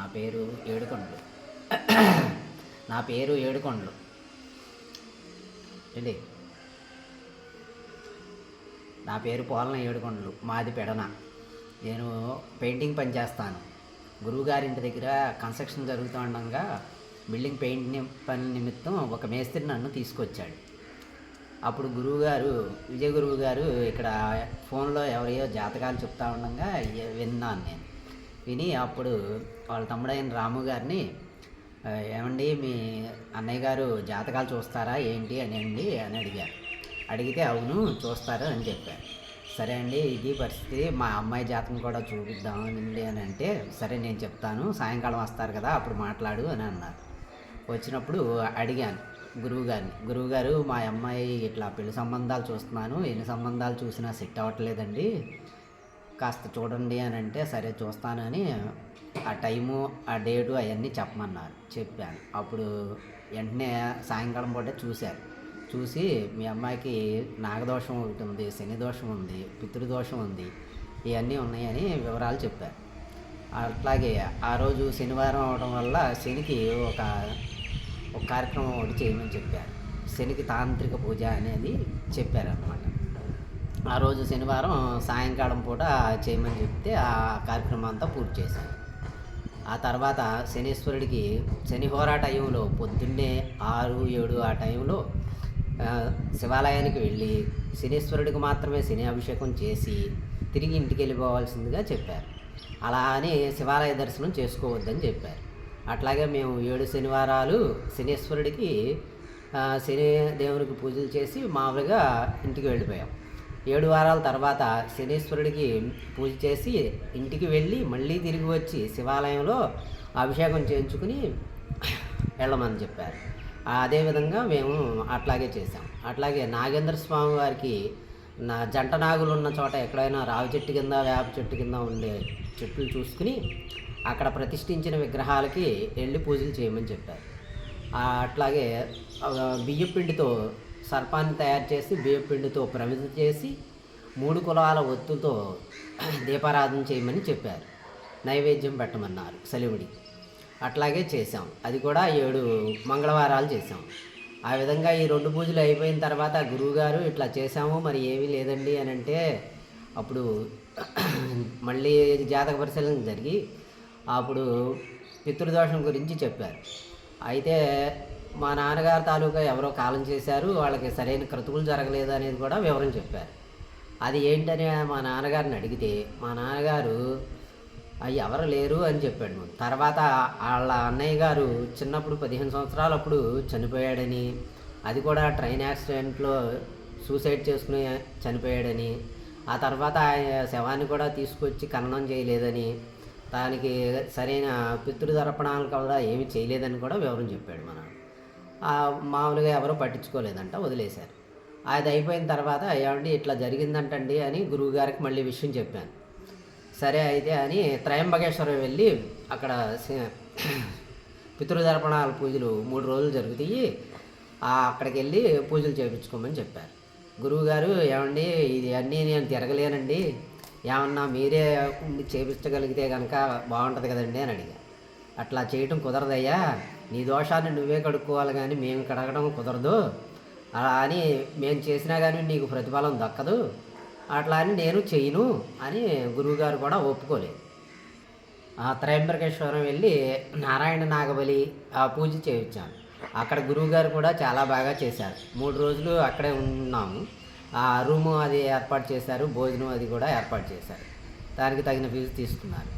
నా పేరు ఏడుకొండలు. నా పేరు ఏడుకొండలు. ఏంటి? నా పేరు పోలన ఏడుకొండలు మాది పెడన. నేను పెయింటింగ్ పని చేస్తాను. గురువుగారింటి దగ్గర కన్స్ట్రక్షన్ జరుగుతూ ఉండగా బిల్డింగ్ పెయింట్ పని నిమిత్తం ఒక మేస్త్రి నన్ను తీసుకొచ్చాడు. అప్పుడు గురువుగారు విజయ గురువు గారు ఇక్కడ ఫోన్లో ఎవరియో జాతకాలు చెప్తా ఉండగా విన్నాను నేను. విని అప్పుడు వాళ్ళ తమ్ముడైన రాము గారిని ఏమండి మీ అన్నయ్య గారు జాతకాలు చూస్తారా ఏంటి అని అండి అని అడిగారు. అడిగితే అవును చూస్తారు అని చెప్పారు. సరే అండి ఇది పరిస్థితి మా అమ్మాయి జాతకం కూడా చూపిద్దామండి అని అంటే సరే నేను చెప్తాను సాయంకాలం వస్తారు కదా అప్పుడు మాట్లాడు అని అన్నారు. వచ్చినప్పుడు అడిగాను గురువుగారిని గురువుగారు మా అమ్మాయి ఇట్లా పెళ్ళి సంబంధాలు చూస్తున్నాను ఎన్ని సంబంధాలు చూసినా సెట్ అవ్వట్లేదండి కాస్త చూడండి అని అంటే సరే చూస్తానని ఆ టైము ఆ డేటు అవన్నీ చెప్పమన్నారు. చెప్పాను. అప్పుడు వెంటనే సాయంకాలం పూట చూశారు. చూసి మీ అమ్మాయికి నాగదోషం ఒకటి ఉంది శని దోషం ఉంది పితృదోషం ఉంది ఇవన్నీ ఉన్నాయని వివరాలు చెప్పారు. అట్లాగే ఆ రోజు శనివారం అవడం వల్ల శనికి ఒక ఒక కార్యక్రమం ఒకటి చేయమని చెప్పారు. శనికి తాంత్రిక పూజ అనేది చెప్పారనమాట ఆ రోజు శనివారం సాయంకాలం పూట చేయమని చెప్తే ఆ కార్యక్రమం అంతా పూర్తి చేశాను ఆ తర్వాత శనీశ్వరుడికి శని హోరా టైంలో పొద్దున్నే ఆరు ఏడు ఆ టైంలో శివాలయానికి వెళ్ళి శనీశ్వరుడికి మాత్రమే శని అభిషేకం చేసి తిరిగి ఇంటికి వెళ్ళిపోవాల్సిందిగా చెప్పారు. అలా అని శివాలయ దర్శనం చేసుకోవద్దని చెప్పారు. అట్లాగే మేము ఏడు శనివారాలు శనీశ్వరుడికి శని దేవునికి పూజలు చేసి మామూలుగా ఇంటికి వెళ్ళిపోయాం. ఏడు వారాల తర్వాత శనీశ్వరుడికి పూజ చేసి ఇంటికి వెళ్ళి మళ్ళీ తిరిగి వచ్చి శివాలయంలో అభిషేకం చేయించుకుని వెళ్ళమని చెప్పారు. అదేవిధంగా మేము అట్లాగే చేసాం అట్లాగే నాగేంద్ర స్వామి వారికి నా జంట నాగులు ఉన్న చోట ఎక్కడైనా రావి చెట్టు కింద వేప చెట్టు కింద ఉండే చెట్లు చూసుకుని అక్కడ ప్రతిష్ఠించిన విగ్రహాలకి వెళ్ళి పూజలు చేయమని చెప్పారు. అట్లాగే బియ్యపిండితో సర్పాన్ని తయారు చేసి బియ్యపిండితో ప్రమిద చేసి మూడు కులాల ఒత్తుతో దీపారాధన చేయమని చెప్పారు. నైవేద్యం పెట్టమన్నారు సలివిడి అట్లాగే చేసాం అది కూడా ఏడు మంగళవారాలు చేసాం ఆ విధంగా ఈ రెండు పూజలు అయిపోయిన తర్వాత గురువుగారు ఇట్లా చేసాము మరి ఏమీ లేదండి అని అంటే అప్పుడు మళ్ళీ జాతక పరిశీలన జరిగి అప్పుడు పితృదోషం గురించి చెప్పారు. అయితే మా నాన్నగారు తాలూకా ఎవరో కాలం చేశారు వాళ్ళకి సరైన క్రతువులు జరగలేదు అనేది కూడా వివరం చెప్పారు. అది ఏంటని మా నాన్నగారిని అడిగితే మా నాన్నగారు అవి ఎవరు లేరు అని చెప్పాడు. తర్వాత వాళ్ళ అన్నయ్య గారు చిన్నప్పుడు పదిహేను సంవత్సరాలు అప్పుడు చనిపోయాడని అది కూడా ట్రైన్ యాక్సిడెంట్లో సూసైడ్ చేసుకుని చనిపోయాడని ఆ తర్వాత శవాన్ని కూడా తీసుకొచ్చి ఖననం చేయలేదని దానికి సరైన పితృతర్పణాలు కూడా ఏమి చేయలేదని కూడా వివరం చెప్పాడు మన మామూలుగా ఎవరో పట్టించుకోలేదంట వదిలేశారు. అది అయిపోయిన తర్వాత ఏమండి ఇట్లా జరిగిందంటండి అని గురువు గారికి మళ్ళీ విషయం చెప్పాను. సరే అయితే అని త్రయంబకేశ్వరం వెళ్ళి అక్కడ సి- పూజలు మూడు రోజులు జరుగుతాయి అక్కడికి వెళ్ళి పూజలు చేయించుకోమని చెప్పారు. గురువుగారు ఏమండి ఇది అన్నీ నేను తిరగలేనండి ఏమన్నా మీరే చేయించగలిగితే చేపించగలిగితే కనుక బాగుంటుంది కదండి అని అడిగా అట్లా చేయటం కుదరదయ్యా నీ దోషాన్ని నువ్వే కడుక్కోవాలి కానీ మేము కడగడం కుదరదు. అలా అని మేము చేసినా కానీ నీకు ప్రతిఫలం దక్కదు. అట్లా అని నేను చేయను అని గురువుగారు కూడా ఒప్పుకోలేదు. ఆ త్రయంబకేశ్వరం వెళ్ళి నారాయణ నాగబలి ఆ పూజ చేయించాను అక్కడ గురువుగారు కూడా చాలా బాగా చేశారు. మూడు రోజులు అక్కడే ఉన్నాము. ఆ రూము అది ఏర్పాటు చేశారు. భోజనం అది కూడా ఏర్పాటు చేశారు. దానికి తగిన ఫీజు తీసుకున్నారు.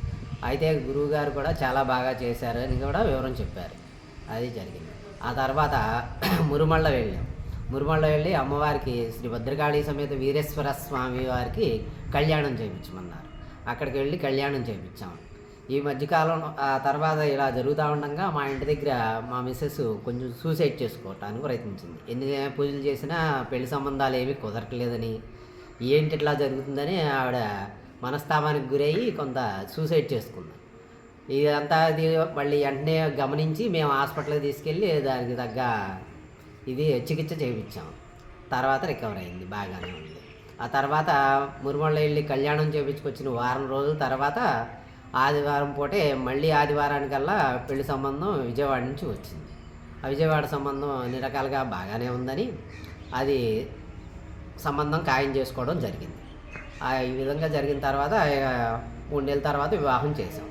అయితే గురువుగారు కూడా చాలా బాగా చేశారు అని కూడా వివరం చెప్పారు. అది జరిగింది. ఆ తర్వాత మురుమళ్ళ వెళ్ళాం. మురుమళ్ళ వెళ్ళి అమ్మవారికి శ్రీ భద్రకాళి సమేత వీరేశ్వర స్వామి వారికి కళ్యాణం చేయించమన్నారు. అక్కడికి వెళ్ళి కళ్యాణం చేయించాం. ఈ మధ్యకాలం ఆ తర్వాత ఇలా జరుగుతూ ఉండగా మా ఇంటి దగ్గర మా మిస్సెస్ కొంచెం సూసైడ్ చేసుకోవటానికి ప్రయత్నించింది. ఎన్ని పూజలు చేసినా పెళ్ళి సంబంధాలు ఏమీ కుదరట్లేదని ఏంటి ఇట్లా జరుగుతుందని ఆవిడ మనస్తాపానికి గురయ్యి కొంత సూసైడ్ చేసుకుంది. ఇదంతా అది మళ్ళీ వెంటనే గమనించి మేము హాస్పిటల్కి తీసుకెళ్ళి దానికి తగ్గ ఇది చికిత్స చేయించాం. తర్వాత రికవర్ అయింది బాగానే ఉంది. ఆ తర్వాత మురుమళ్ళ వెళ్ళి కళ్యాణం చేయించుకొచ్చిన వారం రోజుల తర్వాత ఆదివారం పూటే మళ్ళీ ఆదివారానికల్లా పెళ్ళి సంబంధం విజయవాడ నుంచి వచ్చింది. ఆ విజయవాడ సంబంధం అన్ని రకాలుగా బాగానే ఉందని అది సంబంధం ఖాయం చేసుకోవడం జరిగింది. ఆ ఈ విధంగా జరిగిన తర్వాత మూడు నెలల తర్వాత వివాహం చేసాం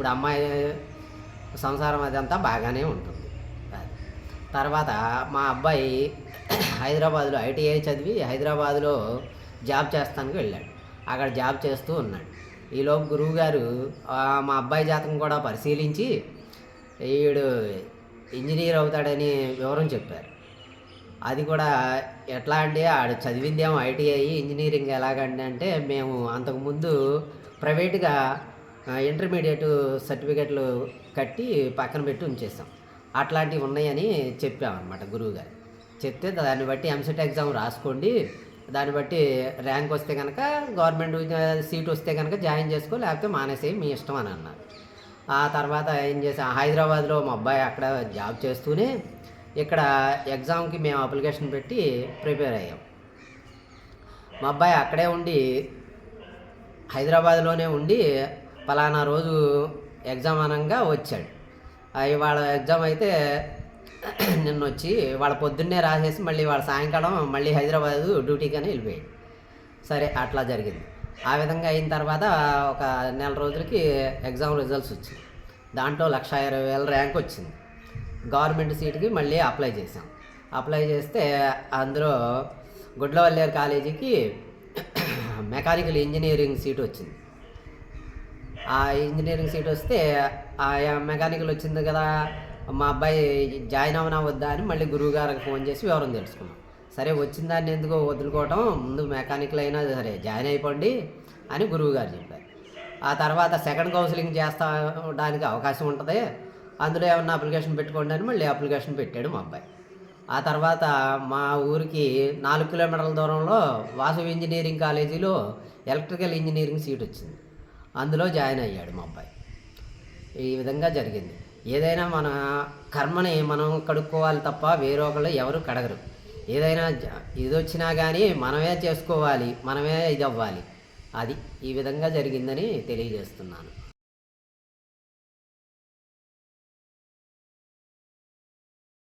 ఇప్పుడు అమ్మాయి సంసారం అదంతా బాగానే ఉంటుంది. తర్వాత మా అబ్బాయి హైదరాబాద్లో ఐటీఐ చదివి హైదరాబాద్లో జాబ్ చేస్తానికి వెళ్ళాడు. అక్కడ జాబ్ చేస్తూ ఉన్నాడు. ఈలోపు గురువు గారు మా అబ్బాయి జాతకం కూడా పరిశీలించి ఈడు ఇంజనీర్ అవుతాడని వివరం చెప్పారు. అది కూడా ఎట్లా అంటే ఆడు చదివిందేమో ఐటీఐ ఇంజనీరింగ్ ఎలాగండి అంటే మేము అంతకుముందు ప్రైవేట్గా ఇంటర్మీడియట్ సర్టిఫికెట్లు కట్టి పక్కన పెట్టి ఉంచేసాం అట్లాంటివి ఉన్నాయని చెప్పామన్నమాట గురువుగారు. చెప్తే దాన్ని బట్టి ఎంసెట్ ఎగ్జామ్ రాసుకోండి. దాన్ని బట్టి ర్యాంక్ వస్తే కనుక గవర్నమెంట్ సీట్ వస్తే కనుక జాయిన్ చేసుకో లేకపోతే మానేసేయి మీ ఇష్టం అని అన్నారు. ఆ తర్వాత ఏం చేసా హైదరాబాద్లో మా అబ్బాయి అక్కడ జాబ్ చేస్తూనే ఇక్కడ ఎగ్జామ్కి మేము అప్లికేషన్ పెట్టి ప్రిపేర్ అయ్యాం. మా అబ్బాయి అక్కడే ఉండి హైదరాబాద్లోనే ఉండి పలానా రోజు ఎగ్జామ్ అనగా వచ్చాడు. ఆ ఇవాళ ఎగ్జామ్ అయితే నిన్న వచ్చి వాళ్ళ పొద్దున్నే రాసేసి మళ్ళీ వాళ్ళ సాయంకాలం మళ్ళీ హైదరాబాద్ డ్యూటీకని వెళ్ళిపోయాడు. సరే అట్లా జరిగింది. ఆ విధంగా అయిన తర్వాత ఒక నెల రోజులకి ఎగ్జామ్ రిజల్ట్స్ వచ్చింది దాంట్లో లక్ష ఇరవై వేల ర్యాంక్ వచ్చింది. గవర్నమెంట్ సీట్కి మళ్ళీ అప్లై చేసాం అప్లై చేస్తే అందులో గుడ్లవల్లేరు కాలేజీకి మెకానికల్ ఇంజనీరింగ్ సీట్ వచ్చింది. ఆ ఇంజనీరింగ్ సీట్ వస్తే ఆ మెకానికల్ వచ్చింది కదా మా అబ్బాయి జాయిన్ అవనా వద్దా అని మళ్ళీ గురువు గారికి ఫోన్ చేసి వివరం తెలుసుకున్నాం. సరే వచ్చిన దాన్ని ఎందుకు వదులుకోవటం? ముందు మెకానికల్ అయినా సరే జాయిన్ అయిపోండి అని గురువు గారు చెప్పారు. ఆ తర్వాత సెకండ్ కౌన్సిలింగ్ చేస్తాడానికి అవకాశం ఉంటుంది. అందులో ఏమన్నా అప్లికేషన్ పెట్టుకోండి అని మళ్ళీ అప్లికేషన్ పెట్టాడు మా అబ్బాయి. ఆ తర్వాత మా ఊరికి నాలుగు కిలోమీటర్ల దూరంలో వాసు ఇంజనీరింగ్ కాలేజీలో ఎలక్ట్రికల్ ఇంజనీరింగ్ సీట్ వచ్చింది. అందులో జాయిన్ అయ్యాడు మా అబ్బాయి. ఈ విధంగా జరిగింది. ఏదైనా మన కర్మని మనం కడుక్కోవాలి తప్ప వేరొకళ్ళు ఎవరు కడగరు. ఏదైనా ఇది వచ్చినా కానీ మనమే చేసుకోవాలి మనమే ఇది అవ్వాలి అది ఈ విధంగా జరిగిందని తెలియజేస్తున్నాను.